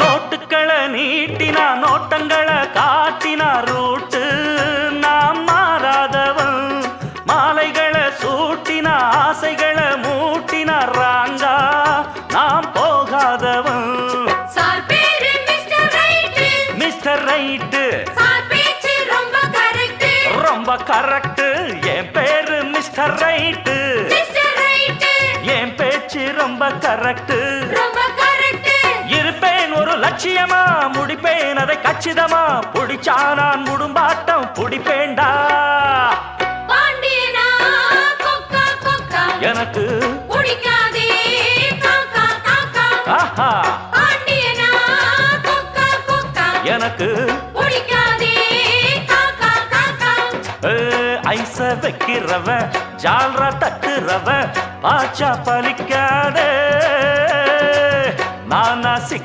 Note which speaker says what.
Speaker 1: நோட்டுக்களை நீட்டினா நோட்டங்களை காட்டினா ரூட்டு நாம் மாறாதவன். மாலைகளை சூட்டினா ஆசைகளை மூட்டினா ராங்கா. நாம் போகாதவன்.
Speaker 2: Mister right. ரொம்ப கரெக்ட்
Speaker 1: என் பேரு மிஸ்டர் ரைட்டு. என் பேச்சு ரொம்ப கரெக்ட் லட்சியமா முடிப்பேன் அதை கச்சிதமா. பிடிச்சா நான் முடும்பாட்டம்
Speaker 2: பிடிப்பேண்டா
Speaker 1: எனக்கு. ஆஹா. எனக்கு. ஐச வைக்கிறவ ஜால்ரா தட்டுறவ பாச்சா பலிக்காதே. நான் நாசிக்க